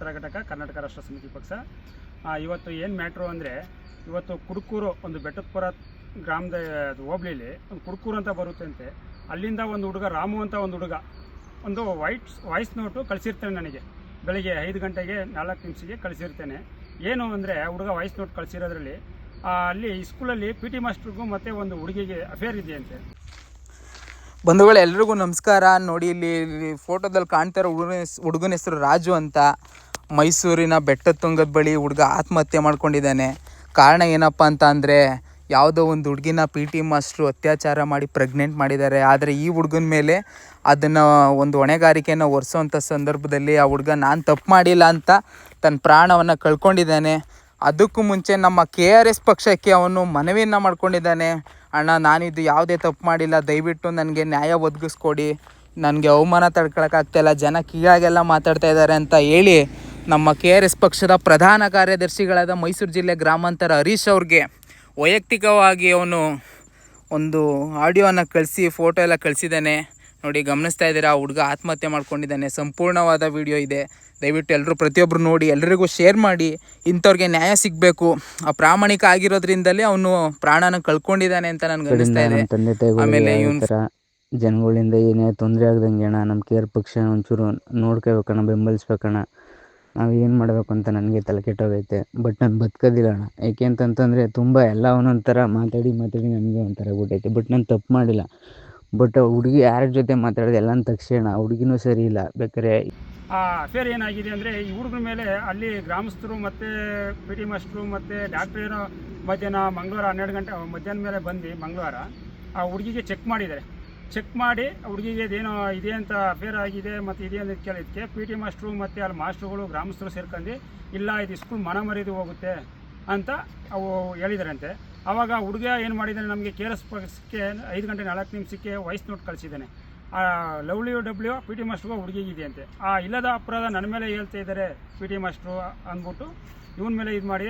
ಉತ್ತರ ಘಟಕ, ಕರ್ನಾಟಕ ರಾಷ್ಟ್ರ ಸಮಿತಿ ಪಕ್ಷ. ಇವತ್ತು ಏನು ಮ್ಯಾಟ್ರು ಅಂದರೆ, ಇವತ್ತು ಕುಡ್ಕೂರು ಒಂದು ಬೆಟ್ಟದಪುರ ಗ್ರಾಮದ ಹೋಬ್ಳಿಲಿ ಒಂದು ಕುಡ್ಕೂರು ಅಂತ ಬರುತ್ತೆ ಅಂತೆ. ಅಲ್ಲಿಂದ ಒಂದು ಹುಡುಗ, ರಾಮು ಅಂತ ಒಂದು ಹುಡುಗ, ಒಂದು ವೈಟ್ ವಾಯ್ಸ್ ನೋಟು ಕಳಿಸಿರ್ತೇನೆ ನನಗೆ. ಬೆಳಿಗ್ಗೆ ಐದು ಗಂಟೆಗೆ ನಾಲ್ಕು ನಿಮಿಷಕ್ಕೆ ಕಳಿಸಿರ್ತೇನೆ. ಏನು ಅಂದರೆ ಹುಡುಗ ವಾಯ್ಸ್ ನೋಟ್ ಕಳಿಸಿರೋದ್ರಲ್ಲಿ ಅಲ್ಲಿ ಸ್ಕೂಲಲ್ಲಿ ಪಿ ಟಿ ಮಾಸ್ಟ್ರಿಗೂ ಮತ್ತು ಒಂದು ಹುಡುಗಿಗೆ ಅಫೇರ್ ಇದೆಯಂತೆ ಬಂಧುಗಳು, ಎಲ್ರಿಗೂ ನಮಸ್ಕಾರ. ನೋಡಿ, ಇಲ್ಲಿ ಫೋಟೋದಲ್ಲಿ ಕಾಣ್ತಾ ಇರೋ ಹುಡುಗನ ಹುಡುಗನ ಹೆಸರು ರಾಜು ಅಂತ. ಮೈಸೂರಿನ ಬೆಟ್ಟ ತುಂಗದ ಬಳಿ ಹುಡುಗ ಆತ್ಮಹತ್ಯೆ ಮಾಡ್ಕೊಂಡಿದ್ದಾನೆ. ಕಾರಣ ಏನಪ್ಪ ಅಂತ ಅಂದರೆ, ಯಾವುದೋ ಒಂದು ಹುಡುಗಿನ ಪಿ ಟಿ ಮಾಸ್ಟ್ರು ಅತ್ಯಾಚಾರ ಮಾಡಿ ಪ್ರೆಗ್ನೆಂಟ್ ಮಾಡಿದ್ದಾರೆ. ಆದರೆ ಈ ಹುಡುಗನ ಮೇಲೆ ಅದನ್ನು ಒಂದು ಹೊಣೆಗಾರಿಕೆಯನ್ನು ಹೊರಿಸೋವಂಥ ಸಂದರ್ಭದಲ್ಲಿ ಆ ಹುಡುಗ, ನಾನು ತಪ್ಪು ಮಾಡಿಲ್ಲ ಅಂತ ತನ್ನ ಪ್ರಾಣವನ್ನು ಕಳ್ಕೊಂಡಿದ್ದಾನೆ. ಅದಕ್ಕೂ ಮುಂಚೆ ನಮ್ಮ ಕೆ ಆರ್ ಎಸ್ ಪಕ್ಷಕ್ಕೆ ಅವನು ಮನವಿಯನ್ನು ಮಾಡ್ಕೊಂಡಿದ್ದಾನೆ. ಅಣ್ಣ ನಾನಿದ್ದು ಯಾವುದೇ ತಪ್ಪು ಮಾಡಿಲ್ಲ. ದಯವಿಟ್ಟು ನನಗೆ ನ್ಯಾಯ ಒದಗಿಸ್ಕೊಡಿ. ನನಗೆ ಅವಮಾನ ತಡ್ಕೊಳಕ್ಕಾಗ್ತಾಯಿಲ್ಲ ಜನ ಕೀಳಾಗೆಲ್ಲ ಮಾತಾಡ್ತಾ ಇದ್ದಾರೆ ಅಂತ ಹೇಳಿ ನಮ್ಮ ಕೆ ಆರ್ ಎಸ್ ಪಕ್ಷದ ಪ್ರಧಾನ ಕಾರ್ಯದರ್ಶಿಗಳಾದ ಮೈಸೂರು ಜಿಲ್ಲೆ ಗ್ರಾಮಾಂತರ ಹರೀಶ್ ಅವ್ರಿಗೆ ವೈಯಕ್ತಿಕವಾಗಿ ಅವನು ಒಂದು ಆಡಿಯೋನ ಕಳಿಸಿ ಫೋಟೋ ಎಲ್ಲ ಕಳಿಸಿದ್ದಾನೆ. ನೋಡಿ ಗಮನಿಸ್ತಾ ಇದ್ದೀರಾ? ಆ ಹುಡುಗ ಆತ್ಮಹತ್ಯೆ ಮಾಡ್ಕೊಂಡಿದ್ದಾನೆ. ಸಂಪೂರ್ಣವಾದ ವಿಡಿಯೋ ಇದೆ. ದಯವಿಟ್ಟು ಎಲ್ಲರೂ ಪ್ರತಿಯೊಬ್ಬರು ನೋಡಿ ಎಲ್ಲರಿಗೂ ಶೇರ್ ಮಾಡಿ. ಇಂಥವ್ರಿಗೆ ನ್ಯಾಯ ಸಿಗಬೇಕು. ಆ ಪ್ರಾಮಾಣಿಕ ಆಗಿರೋದ್ರಿಂದಲೇ ಅವನು ಪ್ರಾಣನ ಕಳ್ಕೊಂಡಿದ್ದಾನೆ ಅಂತ ನನಗೆ ಅನಿಸ್ತಾ ಇದೆ. ಆಮೇಲೆ ಇವನು ಜನಗಳಿಂದ ಏನೇ ತೊಂದರೆ ಆಗ್ದಂಗೆ ಅಣ್ಣ ನಮ್ಮ ಕೇರ್ ಪಕ್ಷ ಒಂಚೂರು ನೋಡ್ಕೋಬೇಕಣ್ಣ ಬೆಂಬಲಿಸ್ಬೇಕಣ್ಣ. ನಾವು ಏನು ಮಾಡಬೇಕು ಅಂತ ನನಗೆ ತಲೆ ಕೆಟ್ಟೋಗೈತೆ. ಬಟ್ ನಾನು ಬದ್ಕೋದಿಲ್ಲ ಅಣ್ಣ. ಏಕೆ ಅಂತಂತಂದರೆ ತುಂಬ ಎಲ್ಲ ಒಂದೊಂದು ಥರ ಮಾತಾಡಿ ಮಾತಾಡಿ ನನಗೆ ಒಂಥರ ಆಗ್ಬಿಟ್ಟೈತೆ ಬಟ್ ನಾನು ತಪ್ಪು ಮಾಡಿಲ್ಲ. ಬಟ್ ಹುಡುಗಿ ಯಾರ ಜೊತೆ ಮಾತಾಡಿದೆ ಎಲ್ಲ ತಕ್ಷಣ ಆ ಹುಡುಗಿನೂ ಸರಿ ಇಲ್ಲ. ಬೇಕಾದ್ರೆ ಆ ಅಫೇರ್ ಏನಾಗಿದೆ ಅಂದರೆ ಈ ಹುಡುಗರ ಮೇಲೆ ಅಲ್ಲಿ ಗ್ರಾಮಸ್ಥರು ಮತ್ತು ಪಿ ಟಿ ಮಾಸ್ಟ್ರು ಮತ್ತು ಡಾಕ್ಟ್ರ್ ಏನೋ ಮಧ್ಯಾಹ್ನ ಮಂಗಳವಾರ ಹನ್ನೆರಡು ಗಂಟೆ ಮಧ್ಯಾಹ್ನ ಮೇಲೆ ಬಂದು ಮಂಗಳವಾರ ಆ ಹುಡುಗಿಗೆ ಚೆಕ್ ಮಾಡಿದ್ದಾರೆ. ಚೆಕ್ ಮಾಡಿ ಹುಡುಗಿಗೆ ಇದೇನೋ ಇದೆ ಅಂತ ಅಫೇರ್ ಆಗಿದೆ ಮತ್ತು ಇದೆ ಅಂತ ಕೇಳಿದ್ದಕ್ಕೆ ಪಿ ಟಿ ಮಾಸ್ಟ್ರು ಮತ್ತು ಅಲ್ಲಿ ಮಾಸ್ಟ್ರುಗಳು ಗ್ರಾಮಸ್ಥರು ಸೇರ್ಕೊಂಡು, ಇಲ್ಲ ಇದು ಸ್ಕೂಲ್ ಮನ ಮರಿದು ಹೋಗುತ್ತೆ ಅಂತ ಅವು ಹೇಳಿದರಂತೆ. ಆವಾಗ ಹುಡುಗ ಏನು ಮಾಡಿದ್ದಾನೆ ನಮಗೆ ಕೆ ಎಸ್ ಪಕ್ಷಕ್ಕೆ ಐದು ಗಂಟೆ ನಾಲ್ಕು ನಿಮಿಷಕ್ಕೆ ವಾಯ್ಸ್ ನೋಟ್ ಕಳಿಸಿದ್ದಾನೆ. ಆ lovely W P T master ಹುಡುಗಿಗಿದೆ ಅಂತೆ. ಆ ಇಲ್ಲದ ಅಪರಾಧ ನನ್ನ ಮೇಲೆ ಹೇಳ್ತಾ ಇದ್ದಾರೆ ಪಿ ಟಿ ಮಾಸ್ಟ್ರು ಅಂದ್ಬಿಟ್ಟು, ಇವನ ಮೇಲೆ ಇದು ಮಾಡಿ